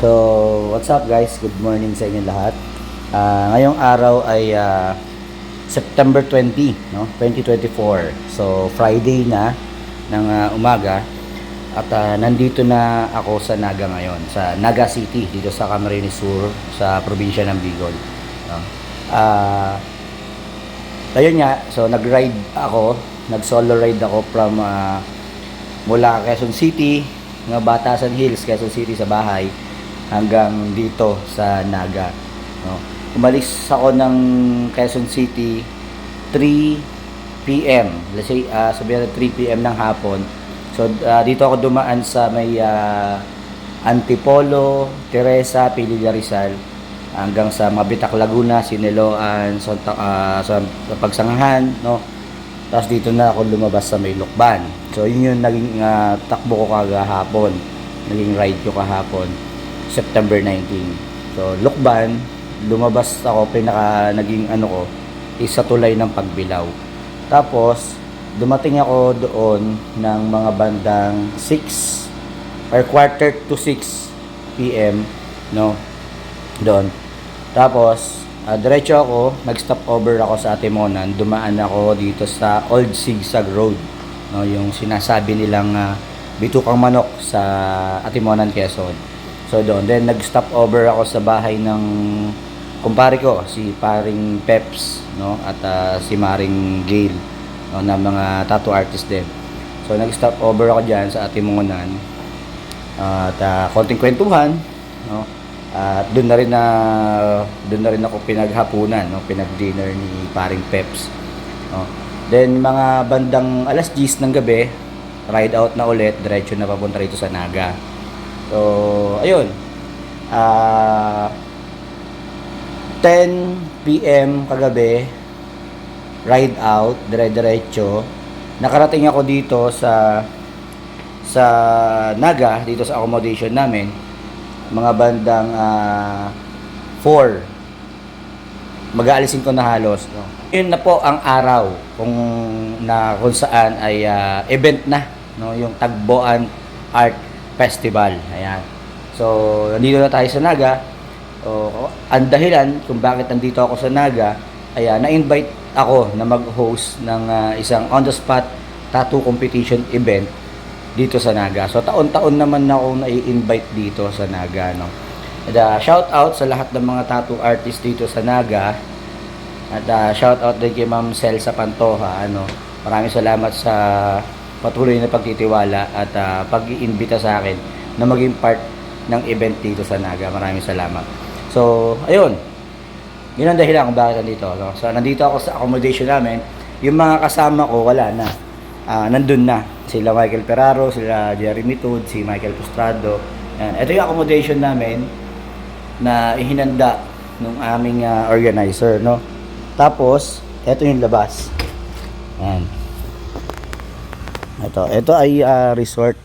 So, what's up guys? Good morning sa inyo lahat. Ah, ngayong araw ay ah, September 20, no? 2024. So, Friday na ng ah, umaga. At ah, nandito na ako sa Naga ngayon, sa Naga City, dito sa Camarines Sur, sa probinsya ng Bicol. No? Ah, ayun nga, so nag-ride ako, nag-solo ride ako from ah, mula Quezon City, mga Batasan Hills, Quezon City sa bahay, hanggang dito sa Naga. No? Umalis ako ng Quezon City 3 p.m. Let's say, uh, sabihin natin 3 p.m. ng hapon. So, ah, dito ako dumaan sa may ah, Antipolo, Teresa, Pililla Rizal, hanggang sa Mabitak, Laguna, Sineloan, Sonta, ah, sa Pagsangahan, no? Tapos dito na ako lumabas sa may Lukban. So yun yung naging ah, takbo ko kagahapon. Naging ride ko kahapon. September 19. So Lukban, lumabas ako, pinaka naging ano ko, is sa tulay ng Pagbilaw. Tapos, dumating ako doon ng mga bandang 6 or quarter to 6 p.m. No? Doon. Tapos, ah, diretso ako, nag-stop over ako sa Atimonan, dumaan ako dito sa Old Sigsag Road, no, yung sinasabi nilang ah, bitukang manok sa Atimonan, Quezon. So doon, then nag-stop over ako sa bahay ng kumpare ko, si paring Peps, no, at ah, si Maring Gail, no, na mga tattoo artist din. So nag-stop over ako diyan sa Atimonan. at ah, konting kwentuhan, no, at doon na rin na doon na rin ako pinaghapunan, no, pinag-dinner ni paring Peps. No. Then mga bandang alas 10 ng gabi, ride out na ulit, diretso na papunta rito sa Naga. So, ayun. Ah 10 PM kagabi, ride out, dire-diretso. Nakarating ako dito sa sa Naga, dito sa accommodation namin mga bandang ah, 4 mag-aalisin ko na halos no? yun na po ang araw kung na kung saan ay ah, event na no yung Tagboan Art Festival ayan so nandito na tayo sa Naga o ang dahilan kung bakit nandito ako sa Naga ay ah, na-invite ako na mag-host ng ah, isang on the spot tattoo competition event dito sa Naga. So taon-taon naman na ako nai-invite dito sa Naga no. At uh, shout out sa lahat ng mga tattoo artist dito sa Naga. At uh, shout out din kay Ma'am Celsa Pantoja ano. Maraming salamat sa patuloy na pagtitiwala at uh, pag-iimbita sa akin na maging part ng event dito sa Naga. Maraming salamat. So, ayun. Yun ang dahilan kung bakit nandito. No? So, nandito ako sa accommodation namin. Yung mga kasama ko, wala na. Ah, nandun na. Sila Michael Ferraro, sila Jeremy Tood, si Michael Postrado. Yan. Ito yung accommodation namin na ihinanda ng aming ah, organizer, no? Tapos, ito yung labas. Yan. Ito, ito ay ah, resort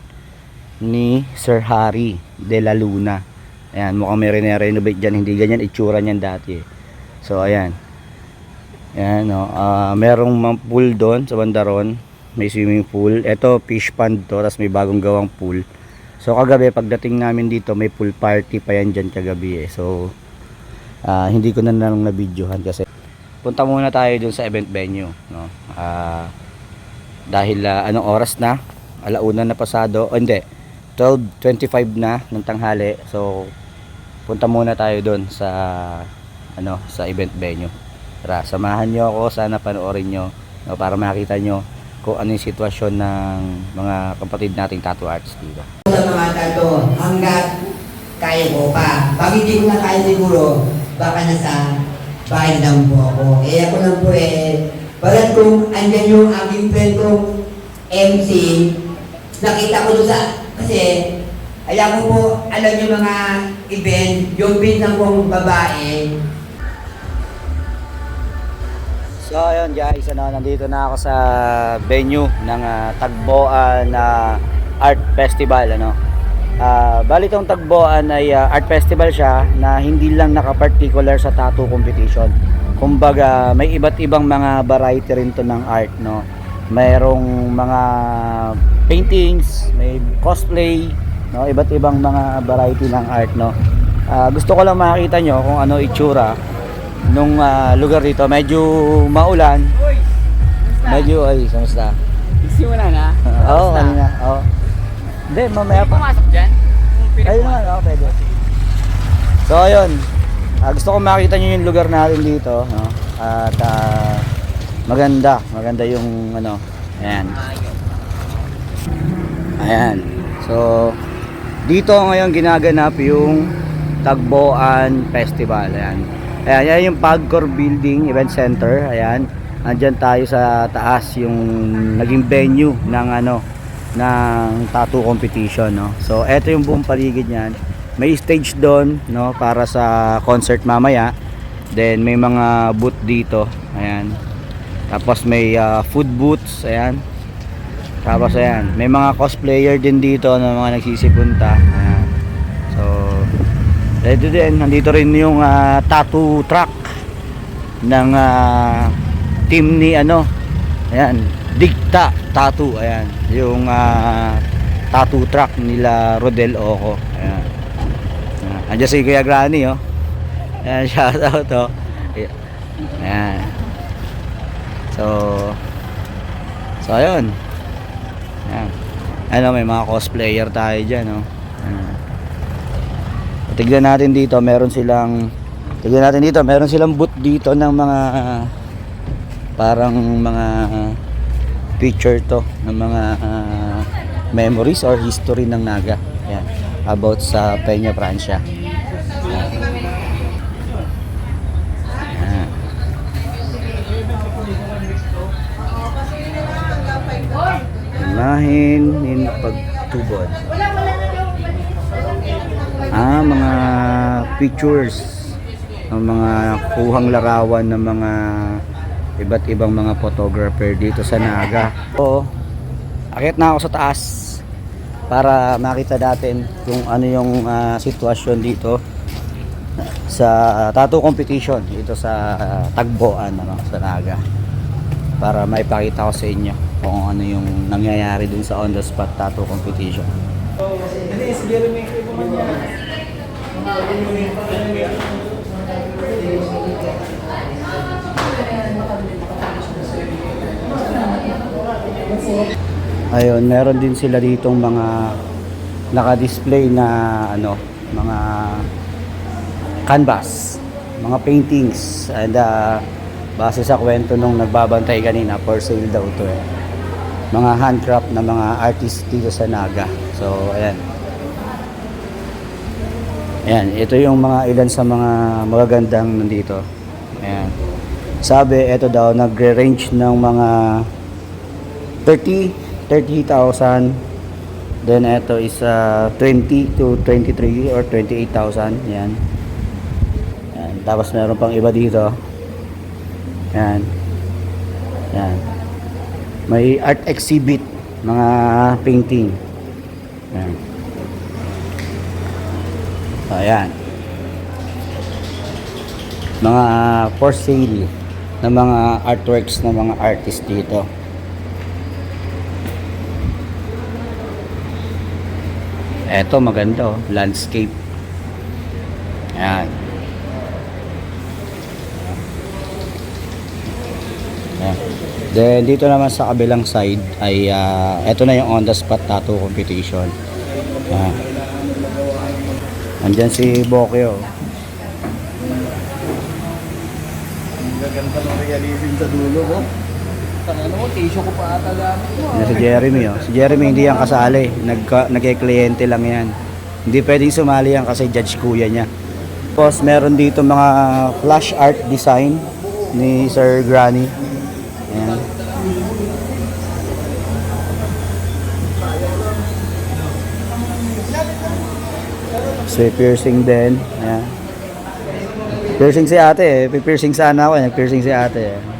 ni Sir Harry de la Luna. Ayan, mukhang may rene-renovate dyan. Hindi ganyan itsura niyan dati. eh. So, ayan. Ayan, no. Ah, merong pool doon sa bandaron. May swimming pool. Ito, fish pond to. Tapos may bagong gawang pool. So, kagabi, pagdating namin dito, may pool party pa yan dyan kagabi eh. So, ah, hindi ko na lang na-videohan kasi punta muna tayo dun sa event venue. No? Ah, dahil ah, anong oras na? Alauna na pasado. O hindi. 12.25 na ng tanghali. So, punta muna tayo doon sa ano sa event venue. Tara, samahan nyo ako. Sana panoorin nyo no, para makita nyo kung ano yung sitwasyon ng mga kapatid nating tattoo artists dito. sa mga tato hanggat kaya ko pa. Pag hindi ko na kaya siguro, baka nasa bahay lang po ako. Eh ako lang po eh, bagat kung andyan yung aking friend kong MC, nakita ko doon sa, kasi alam mo po, alam yung mga event, yung bintang kong babae, So ayun guys, ano, nandito na ako sa venue ng ah, Tagboan na Art Festival ano. Ah, bali tong Tagboan ay ah, art festival siya na hindi lang naka-particular sa tattoo competition. Kumbaga, may iba't ibang mga variety rin to ng art no. Mayroong mga paintings, may cosplay, no? Iba't ibang mga variety ng art, no? Ah, gusto ko lang makita nyo kung ano itsura nung ah, lugar dito. Medyo maulan. Medyo, ay, kamusta? Simula na? Oo, oh, kanina. Oo. Hindi, mamaya May pa. pumasok dyan? Ayun nga, oh, pwede. So, ayun. Ah, gusto ko makita nyo yung lugar natin dito, no? At ah, maganda, maganda yung ano, ayan. Ayan. So, dito ngayon ginaganap yung Tagboan Festival. Ayan. Ayan, yan yung Pagcor Building Event Center. Ayan. Andyan tayo sa taas yung naging venue ng ano ng tattoo competition, no. So, eto yung buong paligid niyan. May stage doon, no, para sa concert mamaya. Then may mga booth dito. Ayan. Tapos may ah, food booths, ayan. Tapos ayan, may mga cosplayer din dito na mga nagsisipunta. Ayan. So, dito din, nandito rin yung ah, tattoo truck ng ah, team ni ano. Ayan, Digta Tattoo. Ayan, yung ah, tattoo truck nila Rodel Oco. Andiyan si Kuya Granny, oh. Ayan, shout out, oh. Ayan. So, so ayun. Ayan. Ano, may mga cosplayer tayo dyan, no? Ayan. Tignan natin dito, meron silang Tignan natin dito, meron silang booth dito ng mga parang mga picture to ng mga ah, memories or history ng Naga. Ayan. About sa Peña Francia. Ayan. Imahin in pagtubod. Ah, mga pictures ng mga kuhang larawan ng mga iba't ibang mga photographer dito sa Naga. So, akit na ako sa taas para makita natin kung ano yung ah, sitwasyon dito sa tattoo competition dito sa ah, Tagboan ano, sa Naga para maipakita ko sa inyo kung ano yung nangyayari dun sa on the spot tattoo competition. Ayun, meron din sila ditong mga naka-display na ano, mga canvas, mga paintings and uh, base sa kwento nung nagbabantay kanina for sale daw to eh. Mga handcraft na mga artist dito sa Naga. So, ayan. Ayan, ito yung mga ilan sa mga magagandang nandito. Ayan. Sabi, ito daw, nagre-range ng mga 30, 30,000. Then ito is uh, 20 to 23 or 28,000. Yan. Yan. Tapos meron pang iba dito. Yan. Yan. May art exhibit, mga painting. Yan. Ayan. Mga for sale na mga artworks ng mga artist dito. Eto maganda oh, landscape. Ayan. Ayan. Then dito naman sa kabilang side ay ah, eto na yung on the spot tattoo competition. Ayan. Andyan si Bokyo. Gaganda ng realism sa dulo ko. Ano mo, tissue ko pa ata gamit mo. Yan si Jeremy oh. Si Jeremy hindi yan kasali. Nag nagke-kliyente lang yan. Hindi pwedeng sumali yan kasi judge kuya niya. Tapos meron dito mga flash art design ni Sir Granny. Ayan. So, piercing din. Ayan. Piercing si ate eh. Piercing sana ako. eh. Nag-piercing si ate eh.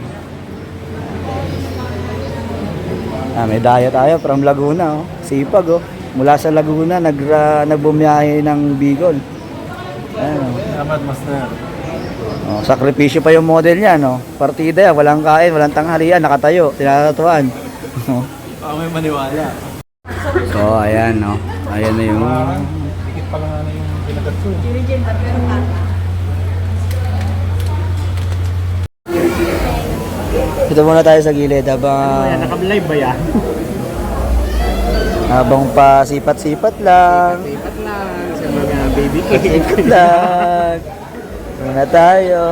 Ah, may daya tayo from Laguna, oh. Sipag, oh. Mula sa Laguna, nag, uh, nagbumiyahe ng Bicol. Ayan, oh. Salamat, Master. oh. Sakripisyo pa yung model niya, no? Partida, walang kain, walang tanghalian, nakatayo, tinatatuan. Oh. Baka may maniwala. So, ayan, no. Ayan na yung... Dikit pa lang ano yung pinagat ko. Dito muna tayo sa gilid habang... Ayan, naka-live ba yan? Habang pa sipat-sipat lang. Lipat lang sa mga baby cake. Sipat lang. Muna tayo.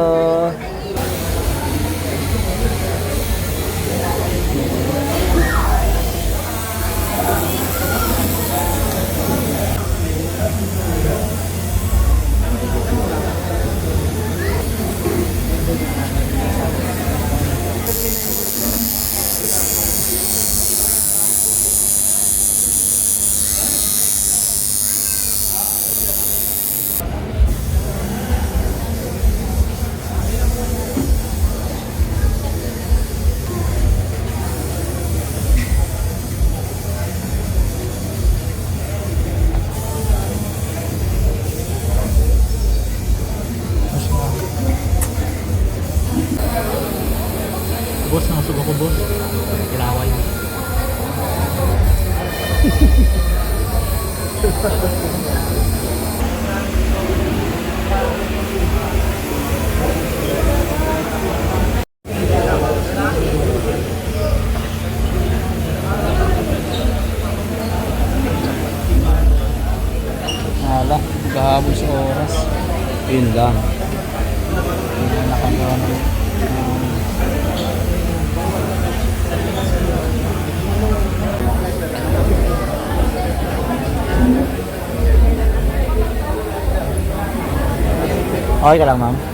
Amen. Okay ka lang, ma'am?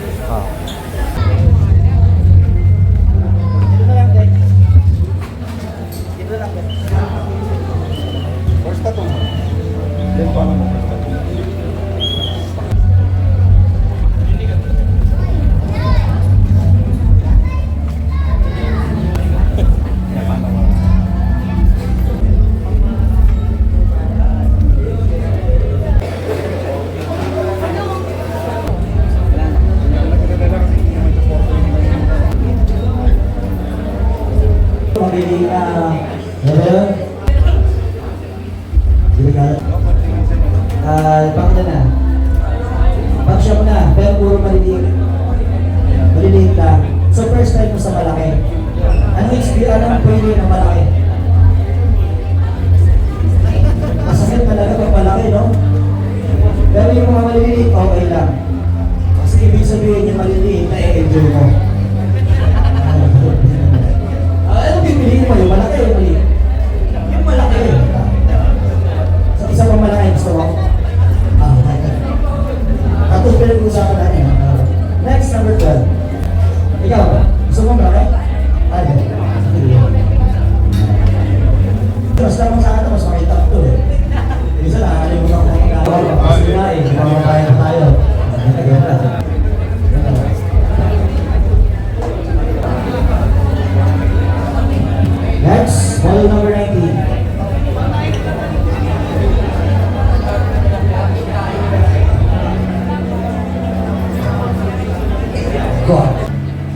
God.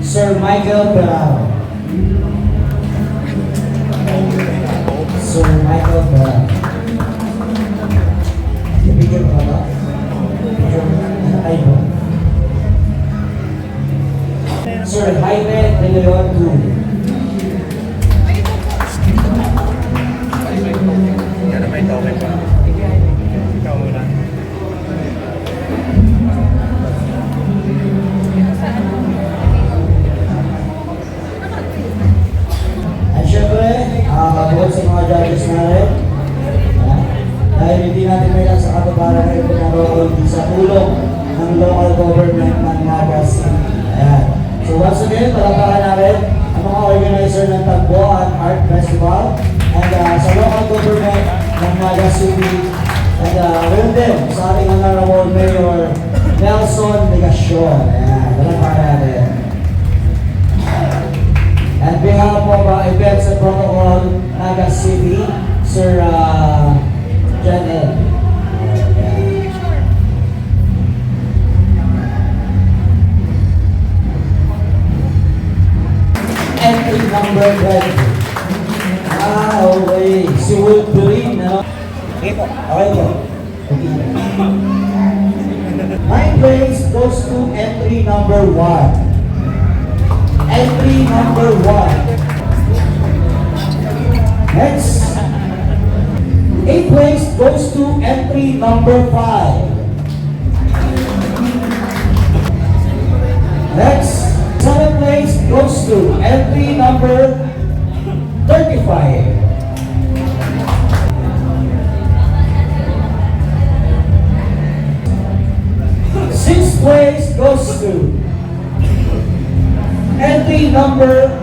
Sir Michael Perao. Sir Michael Perao. Ibigyan mo ba? Na tayo. Sir Jaime De Leon. Yan na may token pa. Uh, bukod sa mga judges natin, ah, dahil hindi natin may lang sa katubaran na ipinarol sa tulong ng local government ng Naga City. Ayan. So once again, palakaran natin ang mga organizer ng Tagboan Art Festival and uh, sa local government ng Naga City and uh, din sa ating honorable Mayor Nelson Legacion. Ayan, palakaran natin. Behalf of uh, Events and Protocol Naga City, Sir uh, John Ed. Entry number 12. Ah, okay. Si Wolverine, no? Okay po. Okay po. Ninth place goes to entry number one. Entry number one. Next. Eighth place goes to entry number five. Next. Seventh place goes to entry number 35. Number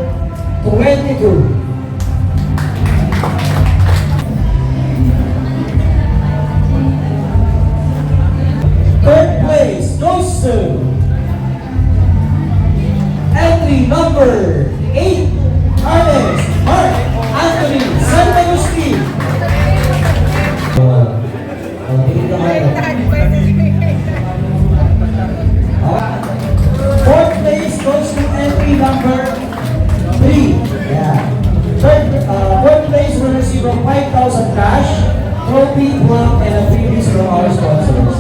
trophy, plaque, and a freebies from our sponsors.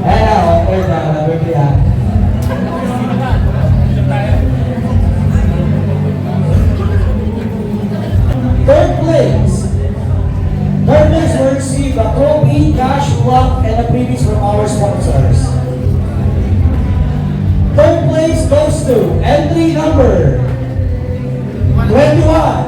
Na, oh, third na, three ah. Third place. Third place will receive a trophy, cash, plaque, and a freebies from our sponsors. Third place goes to entry number 21,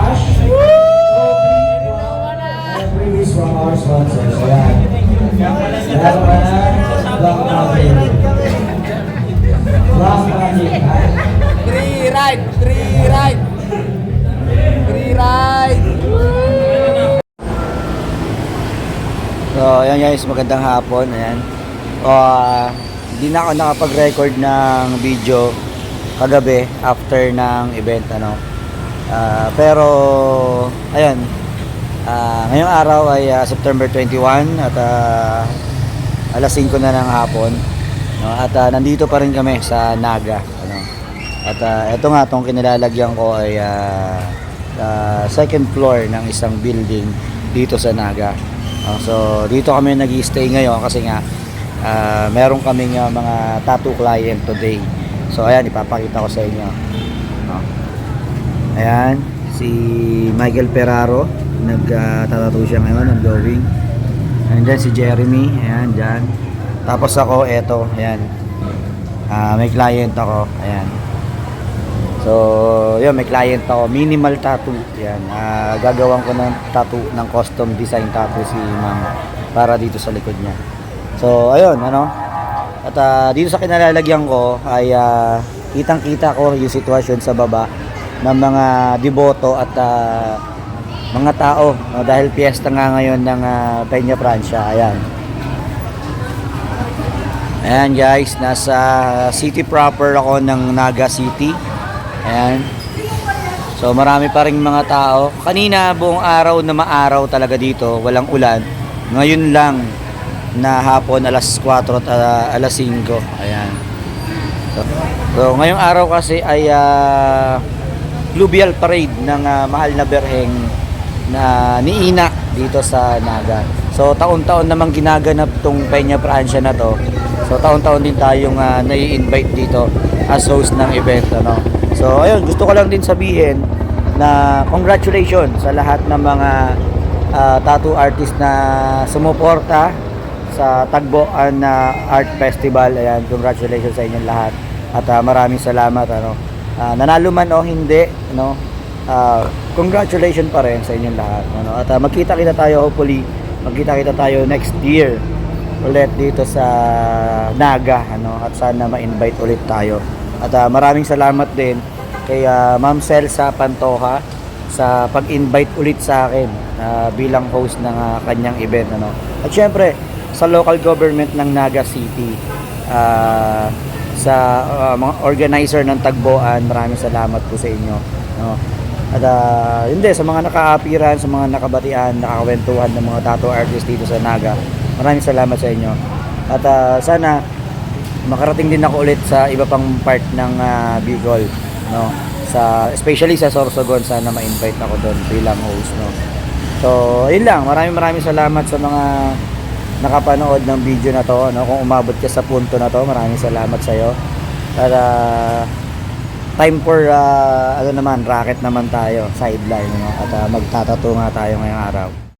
guys, magandang hapon. Ayan. Uh, hindi na ako nakapag-record ng video kagabi after ng event ano. Ah, pero ayun. ah, ngayong araw ay ah, September 21 at ah, alas 5 na ng hapon. No? At ah, nandito pa rin kami sa Naga, ano. At ah, ito nga tong kinilalagyan ko ay ah, ah, second floor ng isang building dito sa Naga. Ah, so dito kami nag-stay ngayon kasi nga ah, meron kaming ah, mga tattoo client today. So ayan ipapakita ko sa inyo. No? Ayan si Michael Ferraro nag-tattoo siya ngayon ongoing. Ayan dyan si Jeremy, ayan dyan. Tapos ako, eto, ayan. Ah, may client ako, ayan. So, yun, may client ako. Minimal tattoo. Yan. Ah, gagawan ko ng tattoo, ng custom design tattoo si Ma'am para dito sa likod niya. So, ayun, ano. At ah, dito sa kinalalagyan ko ay ah, kitang-kita ko yung sitwasyon sa baba ng mga deboto at ah, mga tao no, dahil piyesta nga ngayon ng ah, Peña Francia. Ayan. Ayan guys, nasa city proper ako ng Naga City. Ayan. So marami pa rin mga tao. Kanina buong araw na maaraw talaga dito, walang ulan. Ngayon lang na hapon alas 4 at ah, alas 5. Ayan. So, so ngayong araw kasi ay ah, fluvial parade ng ah, mahal na berheng na ni Ina dito sa Naga. So taon-taon namang ginaganap tong Peña Francia na to. So taon-taon din tayong uh, nai-invite dito as host ng event ano. So ayun, gusto ko lang din sabihin na congratulations sa lahat ng mga ah, tattoo artist na sumuporta sa Tagboan na Art Festival. Ayan, congratulations sa inyong lahat. At ah, maraming salamat ano. Ah, nanalo man o hindi, no? Ah, congratulations pa rin sa inyong lahat, ano. At ah, magkita-kita tayo hopefully, magkita-kita tayo next year ulit dito sa Naga, ano. At sana ma-invite ulit tayo. At ah, maraming salamat din kay ah, Ma'am Celsa Pantoja sa pag-invite ulit sa akin ah, bilang host ng ah, kanyang event ano. At syempre sa local government ng Naga City ah, sa ah, mga organizer ng Tagboan, maraming salamat po sa inyo. No? At ah, hindi, sa mga nakaapiran, sa mga nakabatian, nakakwentuhan ng mga tattoo artist dito sa Naga, maraming salamat sa inyo. At ah, sana makarating din ako ulit sa iba pang part ng ah, Bicol, no? Sa especially sa Sorsogon sana ma-invite ako doon bilang host, no. So, yun lang. Maraming maraming salamat sa mga nakapanood ng video na to, no. Kung umabot ka sa punto na to, maraming salamat sa iyo. At ah, time for ah, ano naman, racket naman tayo, sideline, no. At ah, magtatato nga tayo ngayong araw.